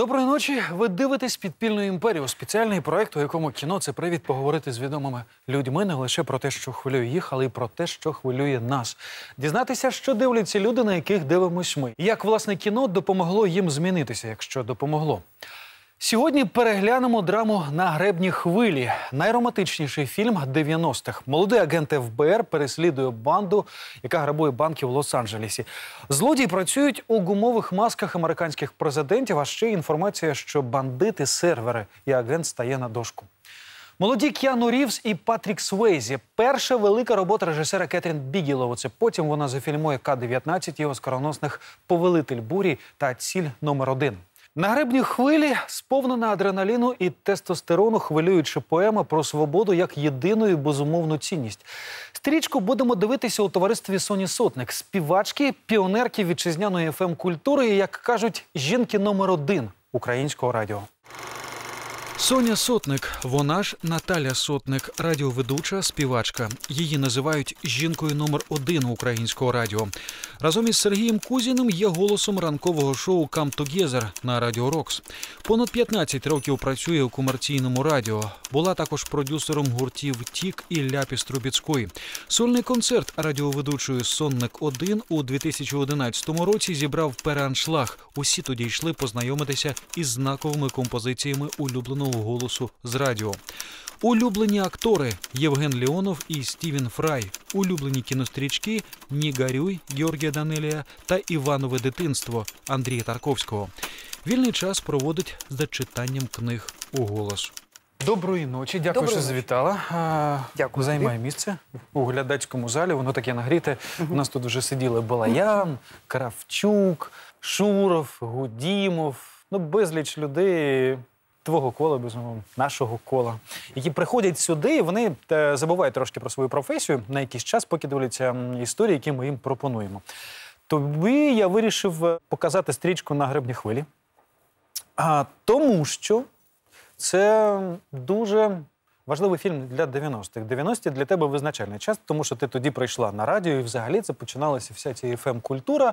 Доброї ночі. Ви дивитесь підпільну імперію, спеціальний проект, у якому кіно це привід поговорити з відомими людьми не лише про те, що хвилює їх, але й про те, що хвилює нас. Дізнатися, що дивляться люди, на яких дивимось ми. Як власне кіно допомогло їм змінитися, якщо допомогло. Сьогодні переглянемо драму на гребні хвилі. Найромантичніший фільм 90-х. Молодий агент ФБР переслідує банду, яка грабує банки в Лос-Анджелесі. Злодії працюють у гумових масках американських президентів. А ще інформація, що бандити сервери, і агент стає на дошку. Молоді Кіану Рівз і Патрік Свейзі. Перша велика робота режисера Кетрін Бігілоу. Це потім вона зафільмує К-19 і оскароносних повелитель бурі та ціль номер один. На гребні хвилі сповнена адреналіну і тестостерону, хвилююча поема про свободу як єдину і безумовну цінність. Стрічку будемо дивитися у товаристві Соні Сотник, співачки, піонерки вітчизняної фм культури і, як кажуть, жінки номер один українського радіо. Соня Сотник, вона ж Наталя Сотник, радіоведуча, співачка. Її називають жінкою номер один українського радіо. Разом із Сергієм Кузіним є голосом ранкового шоу «Come Together» на Радіо Рокс. Понад 15 років працює у комерційному радіо. Була також продюсером гуртів Тік і Ляпіс Трубіцької. Сольний концерт радіоведучої Сонник 1 у 2011 році зібрав переаншлаг. Усі тоді йшли познайомитися із знаковими композиціями улюбленого голосу з радіо. Улюблені актори Євген Леонов і Стівен Фрай, улюблені кінострічки Ні Гарюй Георгія Данелія та Іванове дитинство Андрія Тарковського. Вільний час проводить за читанням книг у голос. Доброї ночі, дякую, Доброї що ночі. завітала. А, Дякую Займай місце у глядацькому залі. Воно таке нагріте. У нас тут вже сиділи Балаян, Кравчук, Шуров, Гудімов. Ну, безліч людей. Твого кола, безумовно, нашого кола, які приходять сюди, і вони е, забувають трошки про свою професію на якийсь час, поки дивляться історії, які ми їм пропонуємо. Тобі я вирішив е, показати стрічку на гребні хвилі, а, тому що це дуже важливий фільм для 90-х. 90-ті для тебе визначальний час, тому що ти тоді прийшла на радіо, і взагалі це починалася вся ця фм-культура,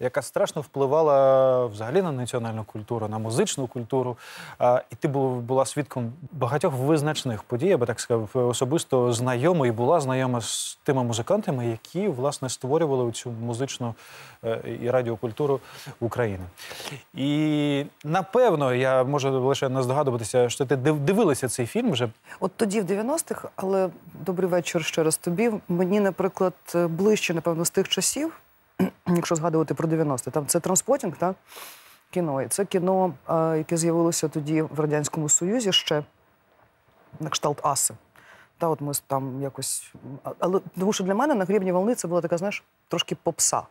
яка страшно впливала взагалі на національну культуру, на музичну культуру. А, і ти бу- була свідком багатьох визначних подій, я би так сказав, особисто знайома і була знайома з тими музикантами, які власне створювали цю музичну і радіокультуру України. І напевно, я можу лише не здогадуватися, що ти дивилася цей фільм вже. От тоді в 90-х, але добрий вечір ще раз тобі. Мені, наприклад, ближче, напевно, з тих часів, якщо згадувати про 90-ті, там це транспотінг, так? Кіно. І це кіно, яке з'явилося тоді в Радянському Союзі ще на кшталт Аси. Та от ми там якось. Але тому що для мене на грібні волни це була така, знаєш, трошки попса.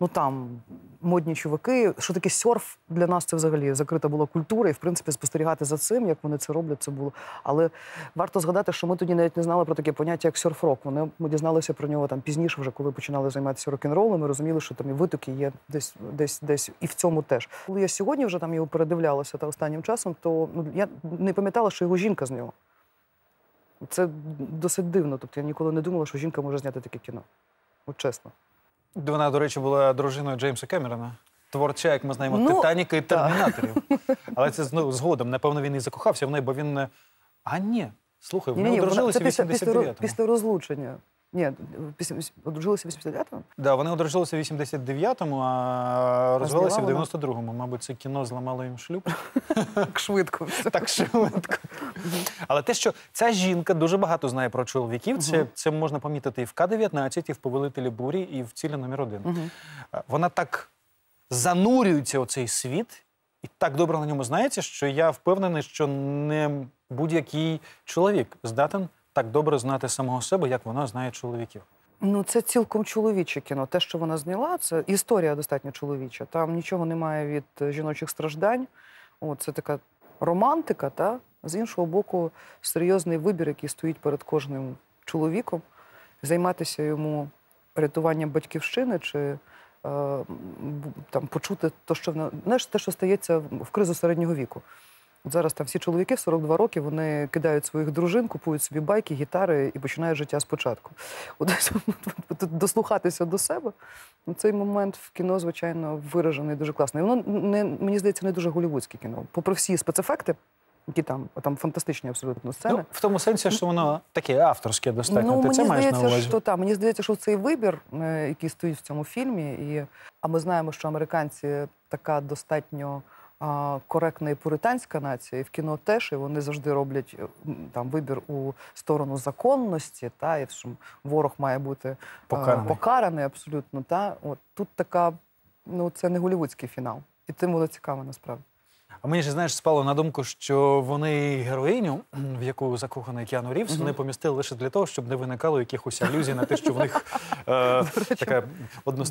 Ну там модні чуваки. Що таке серф для нас це взагалі закрита була культура, і в принципі спостерігати за цим, як вони це роблять, це було. Але варто згадати, що ми тоді навіть не знали про таке поняття, як серф-рок. Вони ми дізналися про нього там пізніше, вже коли починали займатися рок-н-ролом. Ми розуміли, що там і витоки є десь, десь, десь і в цьому теж. Коли я сьогодні вже там його передивлялася та останнім часом, то ну я не пам'ятала, що його жінка з нього. Це досить дивно. Тобто я ніколи не думала, що жінка може зняти таке кіно. От чесно. Вона, до речі, була дружиною Джеймса Кемерона. Творця, як ми знаємо, Ну, Титаніка і. Термінаторів. Але це ну, згодом. Напевно, він і закохався в неї, бо він. не- А ні, слухай, вони одружилися в після, після, 89-му. після розлучення. Ні, одружилися в 89-му? Да, вони одружилися в 89-му, а розвелися в 92-му. Мабуть, це кіно зламало їм шлюб. Так швидко. так швидко. Але те, що ця жінка дуже багато знає про чоловіків, це, це можна помітити і в К-19, і в Повелителі бурі, і в цілі номер один. Е, Вона так занурюється у цей світ і так добре на ньому знається, що я впевнений, що не будь-який чоловік здатен так добре знати самого себе, як вона знає чоловіків. Ну, це цілком чоловіче кіно. Те, що вона зняла, це історія достатньо чоловіча. Там нічого немає від е, жіночих страждань. О, це така романтика, та з іншого боку, серйозний вибір, який стоїть перед кожним чоловіком, займатися йому рятуванням батьківщини чи е, там почути те, що знаєш, те, що стається в в кризу середнього віку. От зараз там всі чоловіки 42 роки вони кидають своїх дружин, купують собі байки, гітари і починають життя спочатку. От дослухатися до себе. ну, Цей момент в кіно, звичайно, виражений дуже класно. І воно не мені здається не дуже голівудське кіно. Попри всі спецефекти, які там, там фантастичні абсолютно сцени. Ну, в тому сенсі, що воно таке авторське достатньо. Ну, Ти мені це маєш на здається, увазі? що та мені здається, що цей вибір, е, який стоїть в цьому фільмі, і а ми знаємо, що американці така достатньо коректна і пуританська нація, і в кіно теж, і вони завжди роблять е, там вибір у сторону законності, та і що ворог має бути е, Покараний. покараний абсолютно. Та от тут така, ну це не голівудський фінал, і тим було цікаво насправді. А мені ж знаєш, спало на думку, що вони героїню, в яку закоханий Кіану Рівс, вони помістили лише для того, щоб не виникало якихось алюзій на те, що в них е, така. Ну, ну,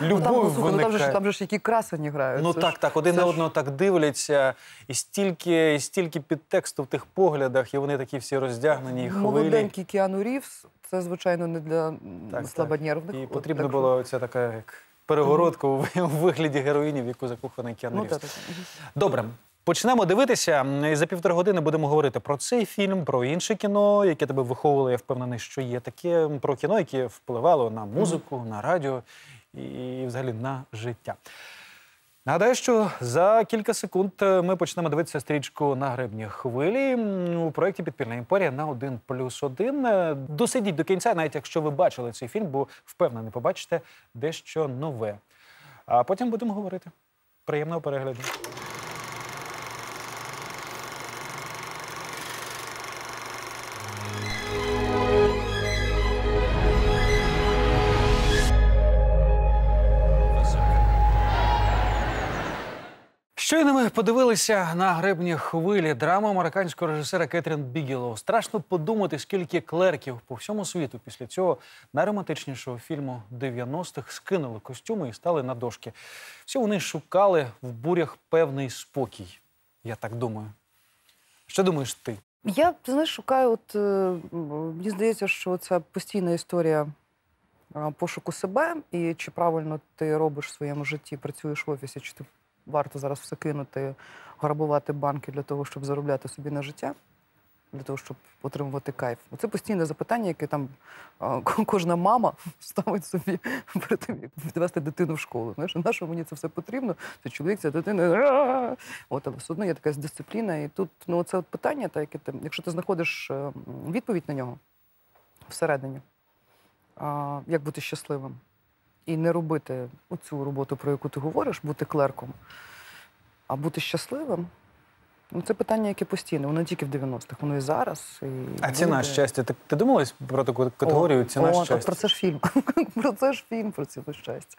Любов ну, там, ж- виникає. там же ж які красені грають. Ну так, так, один на одного так дивляться, і стільки, стільки підтексту в тих поглядах, і вони такі всі роздягнені, і хвилі. Молоденький Кіану Рівс, це, звичайно, не для слабонервних. І потрібно було ця така як перегородка у у вигляді героїнів, яку закоханий Кіану Ну. Мгм. Добре. Почнемо дивитися. І за півтори години будемо говорити про цей фільм, про інше кіно, яке тебе виховувало. Я впевнений, що є таке про кіно, яке впливало на музику, на радіо і взагалі на життя. Нагадаю, що за кілька секунд е, ми почнемо дивитися стрічку на гребні хвилі у проєкті Підпільна імперія на 1 плюс 1. Досидіть до кінця, навіть якщо ви бачили цей фільм, бо впевнений, побачите дещо нове. А потім будемо говорити. Приємного перегляду. Щойно ми подивилися на гребні хвилі драму американського режисера Кетрін Бігелоу. Страшно подумати, скільки клерків по всьому світу після цього найромантичнішого фільму 90-х скинули костюми і стали на дошки. Всі вони шукали в бурях певний спокій. Я так думаю. Що думаєш ти? Я знаєш, шукаю, от е, мені здається, що це постійна історія пошуку себе, і чи правильно ти робиш в своєму житті, працюєш в офісі, чи ти варто зараз все кинути, грабувати банки для того, щоб заробляти собі на життя, для того, щоб отримувати кайф. Це постійне запитання, яке там кожна мама ставить собі перед тим, як відвести дитину в школу. Знаєш, на що мені це все потрібно? Це чоловік, це дитина. От, але все одно є така дисципліна. І тут ну, це от питання, та, яке ти, якщо ти знаходиш е, відповідь на нього всередині, як бути щасливим і не робити оцю роботу, про яку ти говориш, бути клерком, а бути щасливим. Ну, це питання, яке постійне, воно не тільки в 90-х, воно і зараз. І А ціна буде. щастя. Ти, ти думалась про таку категорію О, ціна от, щастя? От про це ж фільм. про це ж фільм, про ціну щастя.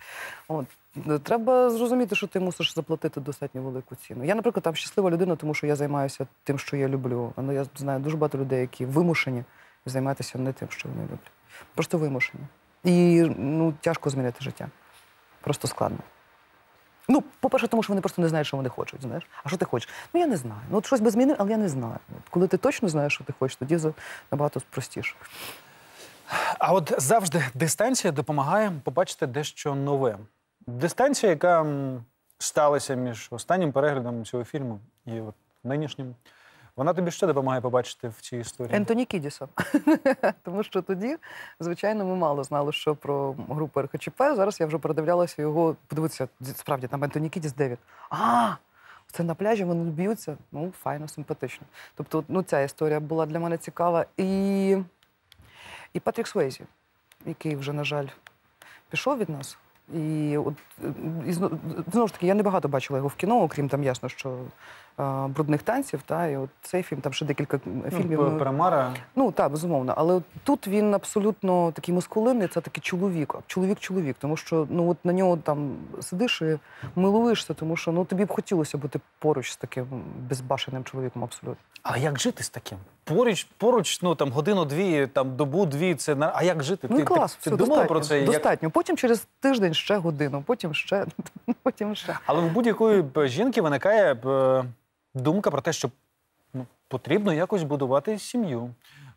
От. Ну, Треба зрозуміти, що ти мусиш заплатити достатньо велику ціну. Я, наприклад, там щаслива людина, тому що я займаюся тим, що я люблю. Але я знаю дуже багато людей, які вимушені займатися не тим, що вони люблять. Просто вимушені. І ну, тяжко змінити життя. Просто складно. Ну, по-перше, тому що вони просто не знають, що вони хочуть. Знаєш? А що ти хочеш? Ну я не знаю. Ну, от щось би змінив, але я не знаю. От, коли ти точно знаєш, що ти хочеш, тоді набагато простіше. А от завжди дистанція допомагає побачити дещо нове. Дистанція, яка сталася між останнім переглядом цього фільму і от нинішнім, вона тобі що допомагає побачити в цій історії? Ентоні Кідіса. Тому що тоді, звичайно, ми мало знали, що про групу РХЧП. Зараз я вже передивлялася його. Подивитися, справді там Ентоні Кідіс Девід. А! Це на пляжі вони б'ються. Ну, файно, симпатично. Тобто, ну, ця історія була для мене цікава. І, і Патрік Свейзі, який вже, на жаль, пішов від нас. І от і знову ж таки, я не багато бачила його в кіно, окрім там ясно, що брудних танців. Та, і от цей фільм, там ще декілька фільмів. Ну, Примара. Ну так, безумовно. Але тут він абсолютно такий мускулинний, це такий чоловік, чоловік-чоловік. Тому що ну от на нього там сидиш і милуєшся, тому що ну тобі б хотілося бути поруч з таким безбашеним чоловіком абсолютно. А як жити з таким? Поруч, поруч, ну там годину-дві, там добу-дві. Це на а як жити? Ну і клас, ти, все ти думала про це? Як... Достатньо. Потім через тиждень ще годину, потім ще, потім ще. Але в будь-якої жінки виникає е, думка про те, що ну, потрібно якось будувати сім'ю.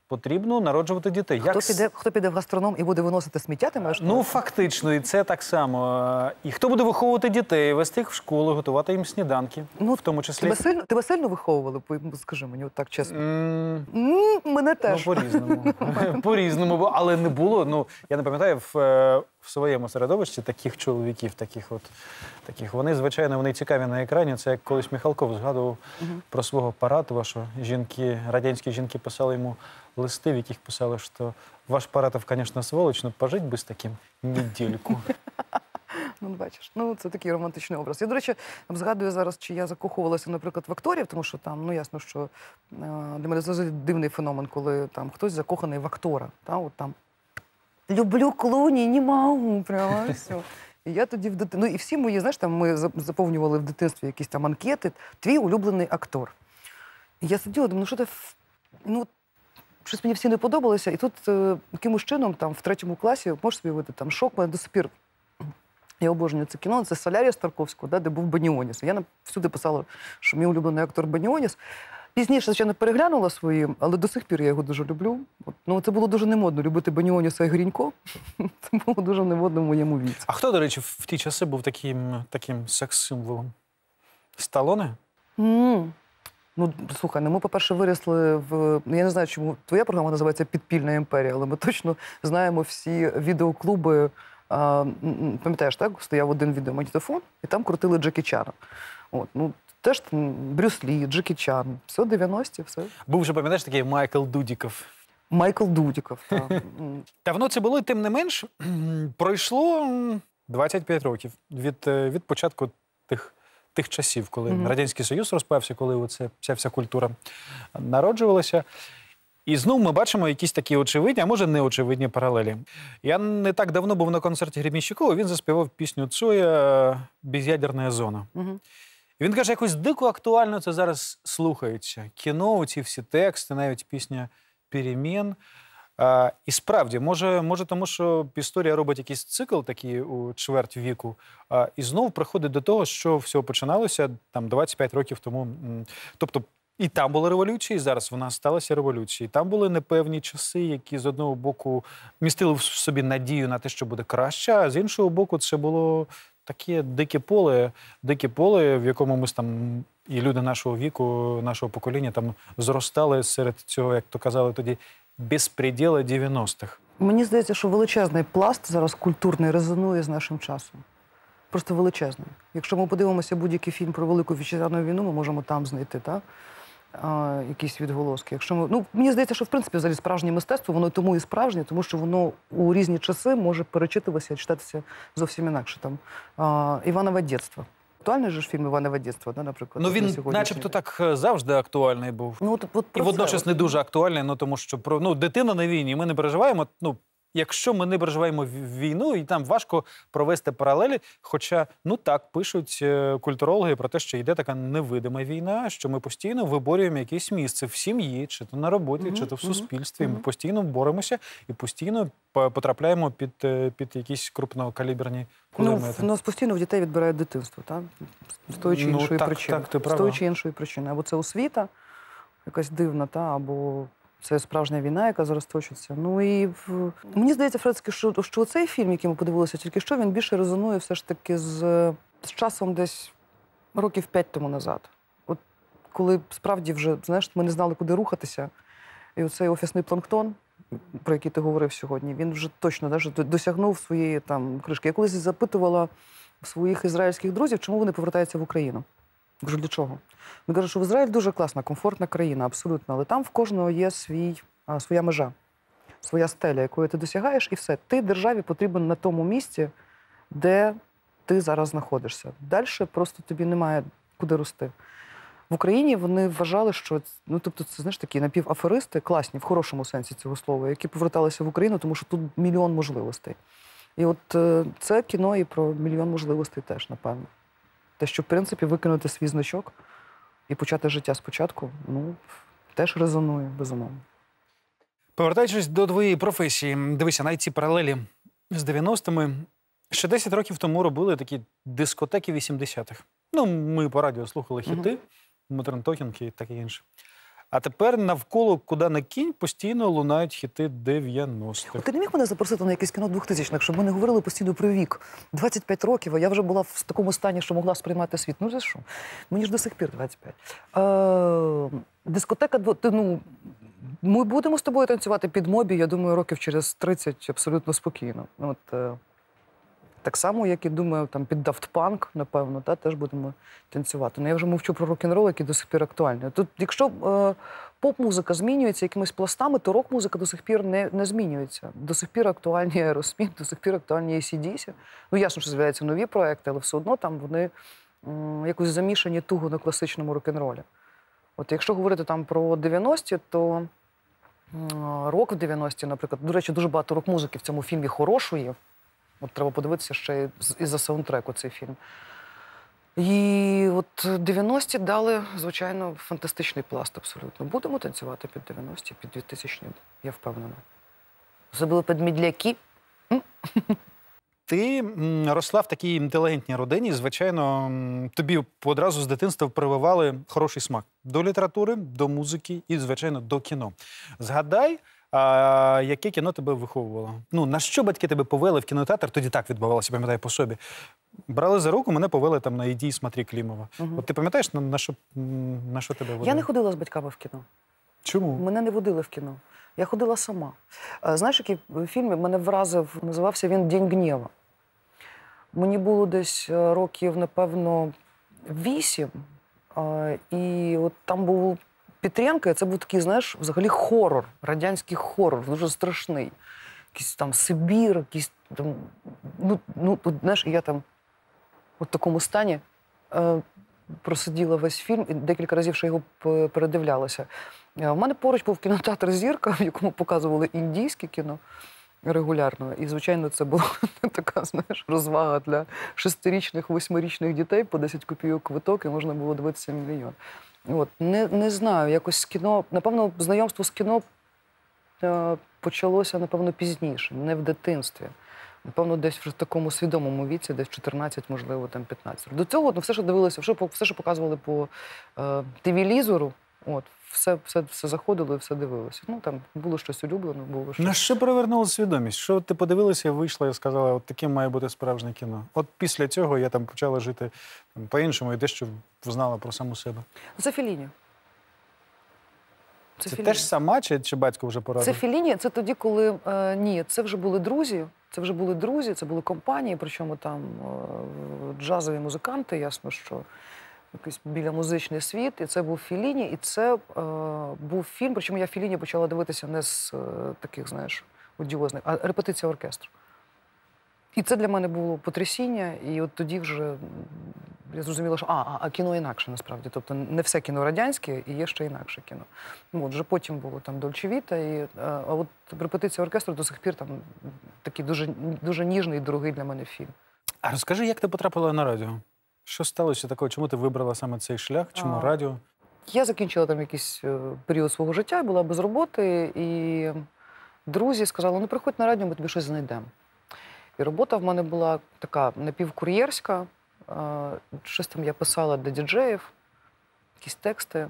потрібно народжувати дітей. Хто с- піде, хто піде в гастроном і буде виносити сміття, ти маєш? Ну, фактично, і це так само. І хто буде виховувати дітей, вести їх в школу, готувати їм сніданки, Ну, в тому числі. тебе сильно, тебе сильно виховували, скажи мені, от так чесно. М, М, Мене теж. Ну, по-різному. по-різному. Але не було. Ну, я не пам'ятаю, в, е, в своєму середовищі таких чоловіків, таких от таких. Вони, звичайно, вони цікаві на екрані. Це як колись Михалков згадував про свого Паратова, що жінки, радянські жінки писали йому листи, в яких писали, що ваш Паратов, звісно, сволоч, але пожить би з таким недільку. Ну, бачиш, ну це такий романтичний образ. Я, до речі, згадую зараз, чи я закохувалася, наприклад, в акторів, тому що там, ну ясно, що е, для мене це дивний феномен, коли там хтось закоханий в актора. Та, от там люблю клуні, не можу, прямо все. І я тоді в дит... Ну і всі мої, знаєш, там ми заповнювали в дитинстві якісь там анкети. Твій улюблений актор. І я сиділа, думаю, ну що в- ну, щось мені всі не подобалося. І тут е, якимось чином, там в третьому класі, можеш собі уявити, там шок мене до сих пір я обожнюю це кіно. Це Солярія Старковського, да, де був Баніоніс. Я на- всюди писала, що мій улюблений актор Баніоніс. Пізніше, звичайно, переглянула свої, але до сих пір я його дуже люблю. От, ну, це було дуже немодно любити Баніоніса і Грінько. Це було дуже немодно в моєму віці. А хто, до речі, в ті часи був таким, таким секс-символом? Сталоне? М. Ну, слухай, ну ми, по-перше, виросли в. ну, Я не знаю, чому твоя програма називається Підпільна імперія, але ми точно знаємо всі відеоклуби. Пам'ятаєш, так? Стояв один відеомагнітофон, і там крутили Джекі Чана. От, ну, теж там Брюс Лі, Джекі Чан, все 90-ті, все. Був же, пам'ятаєш, такий Майкл Дудіков. Майкл Дудіков. Та. М. Давно це було, і тим не менш, пройшло 25 років від, е, від початку тих, тих часів, коли Мгм. Радянський Союз розпався, коли оце, ця вся культура народжувалася. І знову ми бачимо якісь такі очевидні, а може неочевидні паралелі. Я не так давно був на концерті Гребінщикова, він заспівав пісню Цоя «Без'ядерна зона. Мгм. І він каже, якось дико актуально це зараз слухається. Кіно, ці всі тексти, навіть пісня Перемін. І справді, може, може, тому що історія робить якийсь цикл такий у чверть віку, і знов приходить до того, що все починалося там 25 років тому. Тобто, і там були революції, і зараз в нас сталися революції. Там були непевні часи, які з одного боку містили в собі надію на те, що буде краще, а з іншого боку, це було таке дике поле, дике поле, в якому ми там і люди нашого віку, нашого покоління там зростали серед цього, як то казали тоді, безпреділа 90-х. Мені здається, що величезний пласт зараз культурний резонує з нашим часом. Просто величезний. Якщо ми подивимося будь-який фільм про Велику вітчизняну війну, ми можемо там знайти та? А, якісь відголоски. Якщо ми, ну, мені здається, що в принципі взагалі справжнє мистецтво, воно тому і справжнє, тому що воно у різні часи може перечитуватися і читатися зовсім інакше. Там, а, Іванове дєтство. Актуальний же ж фільм Іванове дєтство, да, наприклад. Ну він, сьогоднішній начебто, так е, завжди актуальний був. Ну, от, от І водночас не дуже актуальний, ну тому що про ну дитина на війні. Ми не переживаємо. Ну якщо ми не переживаємо війну, і там важко провести паралелі. Хоча ну так пишуть е, культурологи про те, що йде така невидима війна, що ми постійно виборюємо якесь місце в сім'ї, чи то на роботі, Мгм, чи то в суспільстві. Ми постійно боремося і постійно потрапляємо під, е, під якісь крупнокаліберні Ну, в нас постійно в дітей відбирають дитинство, так? з тої чи Ну, іншої так, причини. так, ти з тої чи іншої причини. Або це освіта, якась дивна, та, або це справжня війна, яка зараз точиться. Ну і в... мені здається, Фредський, що, що цей фільм, який ми подивилися, тільки що він більше резонує все ж таки з, з часом десь років п'ять тому назад. От коли справді вже, знаєш, ми не знали, куди рухатися. І оцей офісний планктон, про який ти говорив сьогодні, він вже точно до- досягнув своєї там кришки. Я колись запитувала своїх ізраїльських друзів, чому вони повертаються в Україну. Кажу, для чого? Він каже, що в Ізраїль дуже класна, комфортна країна, абсолютно, але там в кожного є свій, а, своя межа, своя стеля, якої ти досягаєш, і все. Ти державі потрібен на тому місці, де ти зараз знаходишся. Далі просто тобі немає куди рости. В Україні вони вважали, що ну тобто, це знаєш такі напіваферисти, класні в хорошому сенсі цього слова, які поверталися в Україну, тому що тут мільйон можливостей. І от е, це кіно і про мільйон можливостей теж, напевно. Те, що в принципі викинути свій значок і почати життя спочатку, ну теж резонує, безумовно. Повертаючись до твоєї професії, дивися, навіть ці паралелі з 90-ми. Ще 10 років тому робили такі дискотеки 80-х. Ну, ми по радіо слухали хіти, Модерн Токінг і таке інше. А тепер навколо куди не кінь постійно лунають хіти 90-х. Ти не міг мене запросити на якесь кіно 2000-х, щоб ми не говорили постійно про вік. 25 років, а я вже була в такому стані, що могла сприймати світ. Ну за що? Мені ж до сих пір 25. Е, дискотека, ну, ми будемо з тобою танцювати під мобі, я думаю, років через 30 абсолютно спокійно. От, е, так само, як і думаю, там під Daft Punk, напевно, та, теж будемо танцювати. Ну я вже мовчу про рок-н-рол, який до сих пір актуальний. Тут, якщо е, поп-музика змінюється якимись пластами, то рок-музика до сих пір не, не змінюється. До сих пір актуальні Aerosmith, до сих пір актуальні ACDC. Ну, ясно, що з'являються нові проекти, але все одно там вони м, якось замішані туго на класичному рок-н-ролі. От якщо говорити там про 90-ті, то м, рок в 90-ті, наприклад, до речі, дуже багато рок-музики в цьому фільмі хорошої. От треба подивитися ще й з- із-за саундтреку цей фільм. І от 90-ті дали, звичайно, фантастичний пласт абсолютно. Будемо танцювати під 90-ті, під 2000 я впевнена. Забули під мідляки. Ти росла в такій інтелігентній родині. Звичайно, тобі одразу з дитинства прививали хороший смак до літератури, до музики і, звичайно, до кіно. Згадай, а, яке кіно тебе виховувало? Ну, на що батьки тебе повели в кінотеатр? Тоді так відбувалося, пам'ятаю по собі. Брали за руку, мене повели там на «Іди, смотри Клімова. Мгм. От ти пам'ятаєш, на, на, що, на що тебе водили? Я не ходила з батьками в кіно. Чому? Мене не водили в кіно. Я ходила сама. Е, Знаєш, який фільм мене вразив, називався він День гнєва. Мені було десь е, років, напевно, вісім. е, І от там був Петренко, і це був такий, знаєш, взагалі хорор, радянський хорор, дуже страшний. Якийсь там Сибір, якийсь там. Ну, ну знаєш, я там у такому стані е, просиділа весь фільм і декілька разів ще його передивлялася. Е, У мене поруч був кінотеатр Зірка, в якому показували індійське кіно регулярно. І, звичайно, це була така, знаєш, розвага для шестирічних, восьмирічних дітей по 10 копійок квиток, і можна було дивитися мільйон. От, не, не знаю, якось кіно, напевно, знайомство з кіно почалося, напевно, пізніше, не в дитинстві. Напевно, десь в такому свідомому віці, десь 14, можливо, там 15. До цього ну, все, що по- все, що показували по е, телевізору, от, все, все, все заходило і все дивилося. Ну, там було щось улюблене, було щось. На що привернула свідомість? Що ти подивилася, вийшла і сказала, от таким має бути справжнє кіно. От після цього я там почала жити там, по-іншому і дещо знала про саму себе. Це Філіні. Це, Феліні. теж сама чи, чи батько вже Це порадив? Філіні, це тоді, коли е, ні, це вже були друзі. Це вже були друзі, це були компанії, причому там е, джазові музиканти, ясно, що якийсь біля музичний світ. І це був Філіні, і це е, був фільм. Причому я Філіні почала дивитися не з е, таких, знаєш, одіозних, а репетиція оркестру. І це для мене було потрясіння, і от тоді вже я зрозуміла, що а, а, кіно інакше насправді. Тобто не все кіно радянське, і є ще інакше кіно. Ну, от вже потім було там Дольчевіта, і е, а от репетиція оркестру до сих пір там такий дуже, дуже ніжний і дорогий для мене фільм. А розкажи, як ти потрапила на радіо? Що сталося такого? Чому ти вибрала саме цей шлях? Чому А. радіо? Я закінчила там якийсь е, період свого життя, була без роботи, і друзі сказали: ну приходь на радіо, ми тобі щось знайдемо. І робота в мене була така напівкур'єрська. Е, Щось там я писала для діджеїв, якісь тексти.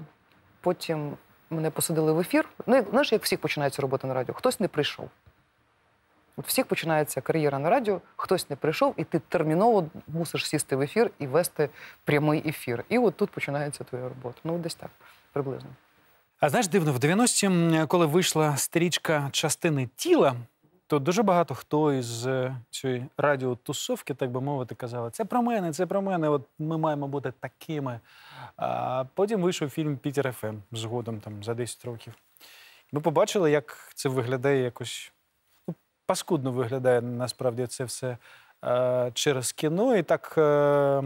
Потім мене посадили в ефір. Ну, знаєш, як всіх починається робота на радіо? Хтось не прийшов. От всіх починається кар'єра на радіо, хтось не прийшов, і ти терміново мусиш сісти в ефір і вести прямий ефір. І от тут починається твоя робота. Ну, десь так, приблизно. А знаєш, дивно, в 90-ті, коли вийшла стрічка частини тіла, то дуже багато хто із е, цієї радіотусовки, так би мовити, казали, це про мене, це про мене, от ми маємо бути такими. А потім вийшов фільм Пітер ФМ згодом там, за 10 років. Ми побачили, як це виглядає якось паскудно виглядає насправді це все е, через кіно. І так е,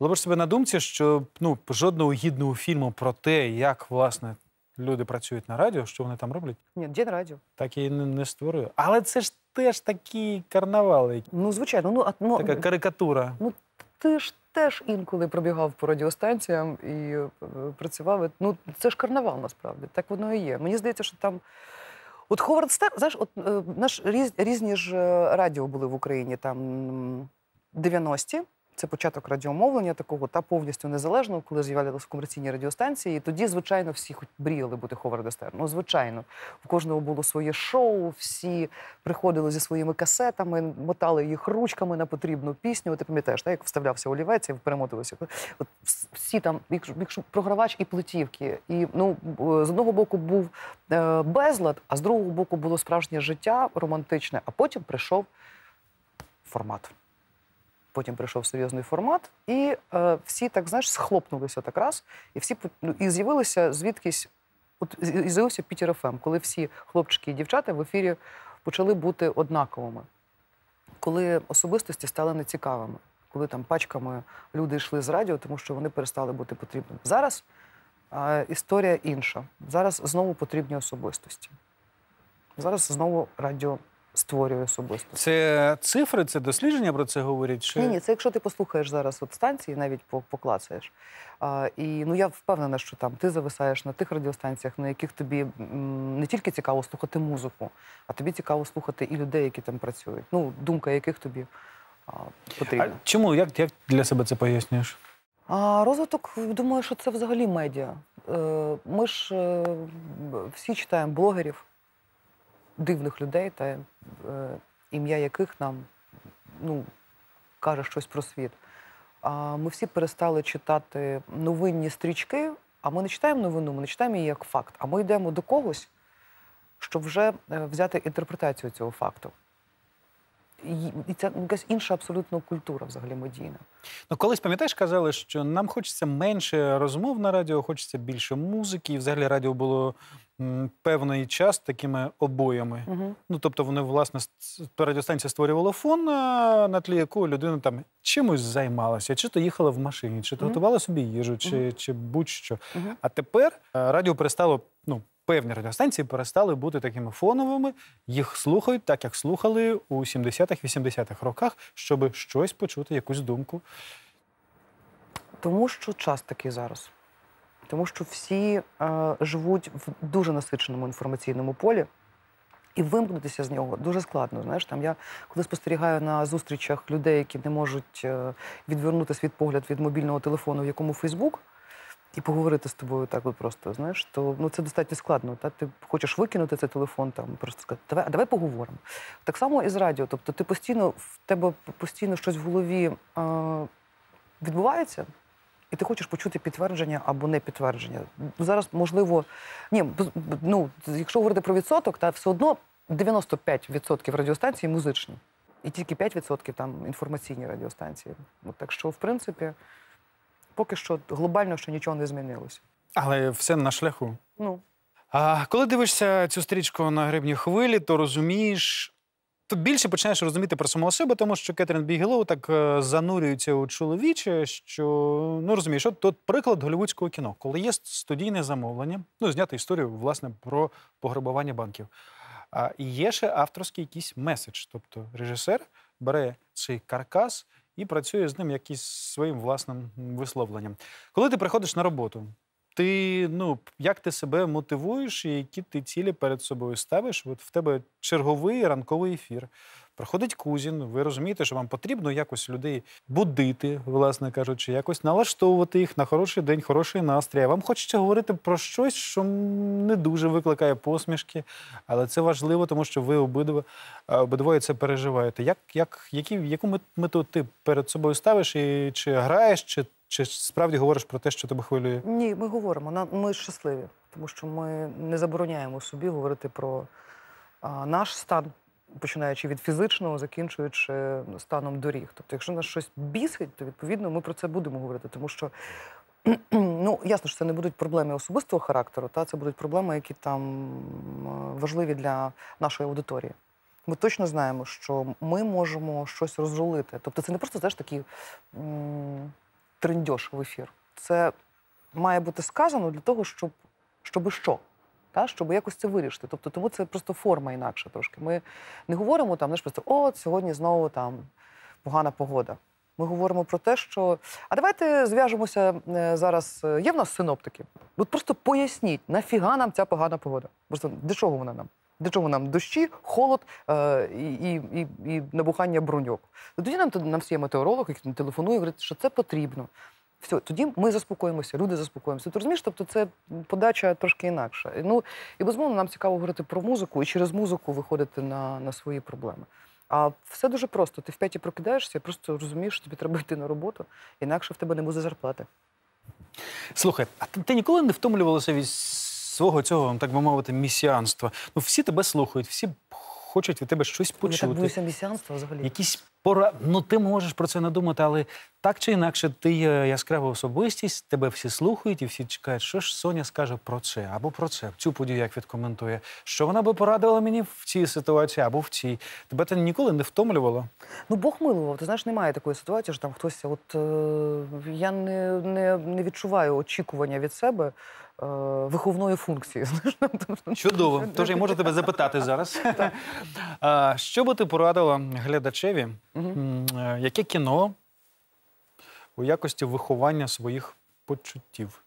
ловиш себе на думці, що ну, жодного гідного фільму про те, як власне люди працюють на радіо, що вони там роблять, Ні, День радіо. так і не, не створює. Але це ж теж такий карнавал, який- Ну, звичайно, ну, а, ну така карикатура. ти ж теж інколи пробігав по радіостанціям і е, працював. Ну, це ж карнавал насправді, так воно і є. Мені здається, що там. От Ховард Стер, знаєш, от е, наш різ, різні ж е, радіо були в Україні там 90-ті, Це початок радіомовлення такого та повністю незалежного, коли з'являлися комерційні радіостанції. І тоді, звичайно, всі хоч мріяли бути Ховард Стерн. Ну, звичайно, у кожного було своє шоу, всі приходили зі своїми касетами, мотали їх ручками на потрібну пісню. Ти пам'ятаєш, так, як вставлявся олівець і перемотувався. От всі там, якщо, програвач і плетівки. І ну, з одного боку був е, безлад, а з другого боку було справжнє життя романтичне, а потім прийшов формат. Потім прийшов серйозний формат, і е, всі так знаєш схлопнулися так раз, і всі ну, і з'явилися звідкись. От і з'явився Пітер ФМ, коли всі хлопчики і дівчата в ефірі почали бути однаковими, коли особистості стали нецікавими, коли там пачками люди йшли з радіо, тому що вони перестали бути потрібними. Зараз е, історія інша. Зараз знову потрібні особистості. Зараз знову радіо створює особистості. Це цифри, це дослідження про це говорять? Чи... Ні, ні, це якщо ти послухаєш зараз от станції, навіть поклацаєш. А, і ну я впевнена, що там ти зависаєш на тих радіостанціях, на яких тобі м, не тільки цікаво слухати музику, а тобі цікаво слухати і людей, які там працюють. Ну, думка яких тобі а, А чому? Як, як для себе це пояснюєш? А розвиток, думаю, що це взагалі медіа. Е, Ми ж е, всі читаємо блогерів, дивних людей, та е, ім'я яких нам ну, каже щось про світ. А ми всі перестали читати новинні стрічки, а ми не читаємо новину, ми не читаємо її як факт. А ми йдемо до когось, щоб вже е, взяти інтерпретацію цього факту. І, це якась інша абсолютно культура взагалі медійна. Ну, колись пам'ятаєш, казали, що нам хочеться менше розмов на радіо, хочеться більше музики. І взагалі радіо було певний час такими обоями. Угу. Ну, тобто, вони, власне, радіостанція створювала фон, на тлі якого людина там чимось займалася, чи то їхала в машині, чи то Мгм. готувала собі їжу, чи, Мгм. чи будь-що. Угу. А тепер е, радіо перестало, ну, певні радіостанції перестали бути такими фоновими. Їх слухають так, як слухали у 70-х, 80-х роках, щоб щось почути, якусь думку. Тому що час такий зараз. Тому що всі е, живуть в дуже насиченому інформаційному полі, і вимкнутися з нього дуже складно. Знаєш, там я коли спостерігаю на зустрічах людей, які не можуть е, відвернути свій погляд від мобільного телефону, в якому Фейсбук, і поговорити з тобою так от просто, знаєш, то ну, це достатньо складно. Та? Ти хочеш викинути цей телефон, там, просто сказати, давай, давай поговоримо. Так само і з радіо. Тобто ти постійно, в тебе постійно щось в голові е, відбувається, і ти хочеш почути підтвердження або не підтвердження. Зараз, можливо, ні, ну, якщо говорити про відсоток, та все одно 95% радіостанцій музичні. І тільки 5% там інформаційні радіостанції. Ну, так що, в принципі, поки що глобально ще нічого не змінилося. Але все на шляху. Ну, А коли дивишся цю стрічку на гребні хвилі, то розумієш. То більше починаєш розуміти про самого себе, тому що Кетрін Бігелоу так е, занурюється у чоловіче, що ну розумієш, от тут приклад голівудського кіно, коли є студійне замовлення, ну зняти історію власне про пограбування банків. А є ще авторський якийсь меседж. Тобто режисер бере цей каркас і працює з ним якийсь своїм власним висловленням. Коли ти приходиш на роботу, ти ну як ти себе мотивуєш і які ти цілі перед собою ставиш? От в тебе черговий ранковий ефір. Проходить Кузін, ви розумієте, що вам потрібно якось людей будити, власне кажучи, якось налаштовувати їх на хороший день, хороший настрій. А вам хочеться говорити про щось, що не дуже викликає посмішки, але це важливо, тому що ви обидва е, обидвоє це переживаєте. Як, як, які, яку мету ти перед собою ставиш, і чи граєш, чи, чи справді говориш про те, що тебе хвилює? ні, ми говоримо, ми щасливі, тому що ми не забороняємо собі говорити про наш стан, починаючи від фізичного, закінчуючи станом доріг. Тобто, якщо нас щось бісить, то відповідно ми про це будемо говорити, тому що. Ну, ясно, що це не будуть проблеми особистого характеру, та це будуть проблеми, які там важливі для нашої аудиторії. Ми точно знаємо, що ми можемо щось розрулити. Тобто, це не просто знаєш, такий м, трендьош в ефір. Це має бути сказано для того, щоб, щоб що? Та, щоб якось це вирішити. Тобто, тому це просто форма інакша трошки. Ми не говоримо там, знаєш, просто о, сьогодні знову там погана погода. Ми говоримо про те, що а давайте зв'яжемося е, зараз. е, Є в нас синоптики. От просто поясніть, нафіга нам ця погана погода? Просто для чого вона нам? Для чого нам дощі, холод е, і, і, і, набухання броньок? Ну, Тоді нам, нам всі метеоролог, який телефонує, говорить, що це потрібно. Все, тоді ми заспокоїмося, люди заспокоїмося. Ти розумієш, тобто це подача трошки інакша. Ну, і безумовно, нам цікаво говорити про музику і через музику виходити на, на свої проблеми. А все дуже просто. Ти в п'яті прокидаєшся, просто розумієш, що тобі треба йти на роботу, інакше в тебе не буде зарплати. Слухай, а ти ніколи не втомлювалася від свого цього, так би мовити, місіанства? Ну, всі тебе слухають, всі хочуть від тебе щось Я так почути. боюся місіанства взагалі. Якісь пора... Ну, ти можеш про це не думати, але так чи інакше, ти є яскрава особистість, тебе всі слухають і всі чекають, що ж Соня скаже про це або про це, цю подію як відкоментує. Що вона би порадила мені в цій ситуації або в цій. Тебе це ніколи не втомлювало? Ну, Бог милував. Ти знаєш, немає такої ситуації, що там хтось. От е, я не, не, не відчуваю очікування від себе е, виховної функції. Тобто, Чудово. Тож я можу тебе запитати зараз. Що би ти порадила глядачеві, е, яке кіно у якості виховання своїх почуттів?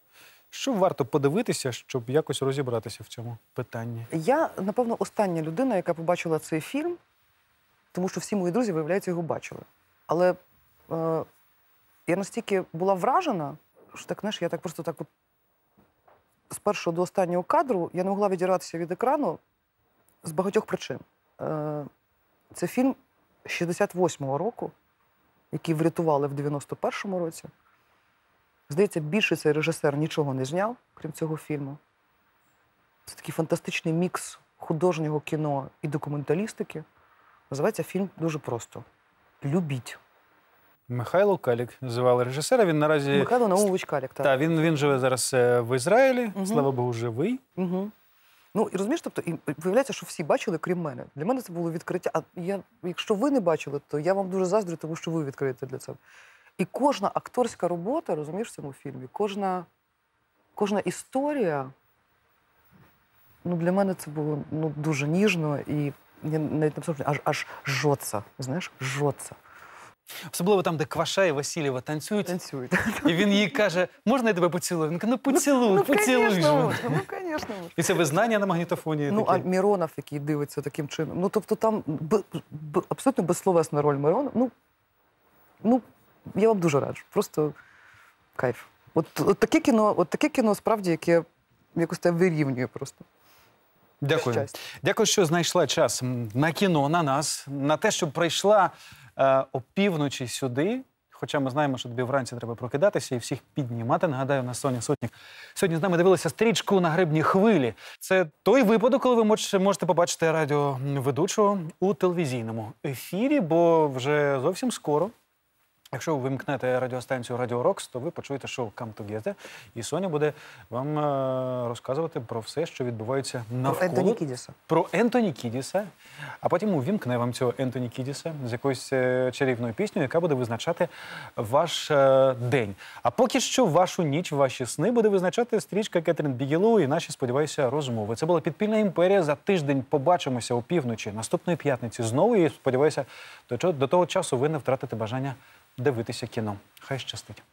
Що варто подивитися, щоб якось розібратися в цьому питанні? Я, напевно, остання людина, яка побачила цей фільм, тому що всі мої друзі, виявляється, його бачили. Але е, я настільки була вражена, що так, знаєш, я так просто так от з першого до останнього кадру я не могла відірватися від екрану з багатьох причин. Е, це фільм 68-го року, який врятували в 91-му році. Здається, більше цей режисер нічого не зняв, крім цього фільму. Це такий фантастичний мікс художнього кіно і документалістики. Називається фільм дуже просто: Любіть. Михайло Калік звали режисера. Він наразі Михайло Наумович Калік. Так. та, він, він живе зараз е, в Ізраїлі. Мгм. Слава Богу, живий. Угу. Ну і розумієш, тобто, і виявляється, що всі бачили, крім мене. Для мене це було відкриття. А я, якщо ви не бачили, то я вам дуже заздрю, тому що ви відкриєте для цього. І кожна акторська робота, розумієш, в цьому фільмі, кожна, кожна історія. Ну, для мене це було ну, дуже ніжно і я навіть написав, аж аж жоца. Знаєш, жоца. Особливо там, де Кваша і Васильєва танцюють. Танцюють. І він їй каже: можна я тебе поцілую? Він каже, ну поцілуй, поцілуй. ж. можна, ну, звісно, можна. І це визнання на магнітофоні. Ну, а таке. Міронов, який дивиться таким чином. Ну, тобто там б, б, абсолютно безсловесна роль Миронова. Ну, ну, я вам дуже раджу. Просто кайф. От, от таке кіно, от таке кіно справді, яке якось тебе вирівнює просто. Дякую. щастя. Дякую, що знайшла час м, на кіно, на нас, на те, що прийшла опівночі сюди. Хоча ми знаємо, що тобі вранці треба прокидатися і всіх піднімати. Нагадаю, на Соня Сотник. Сьогодні з нами дивилися стрічку на грибні хвилі. Це той випадок, коли ви можете побачити радіоведучого у телевізійному ефірі, бо вже зовсім скоро. Якщо ви вимкнете радіостанцію Радіо Рокс, то ви почуєте шоу Come Together, і Соня буде вам е, розказувати про все, що відбувається Про Ентоні Кідіса. про Ентоні Кідіса, а потім увімкне вам цього Ентоні Кідіса з якоюсь е, чарівною піснею, яка буде визначати ваш е, день. А поки що вашу ніч, ваші сни буде визначати стрічка Кетрін Бігілоу і наші, сподіваюся, розмови. Це була підпільна імперія. За тиждень побачимося опівночі наступної п'ятниці знову. І сподіваюся, до того часу ви не втратите бажання дивитися кіно. Хай щастить.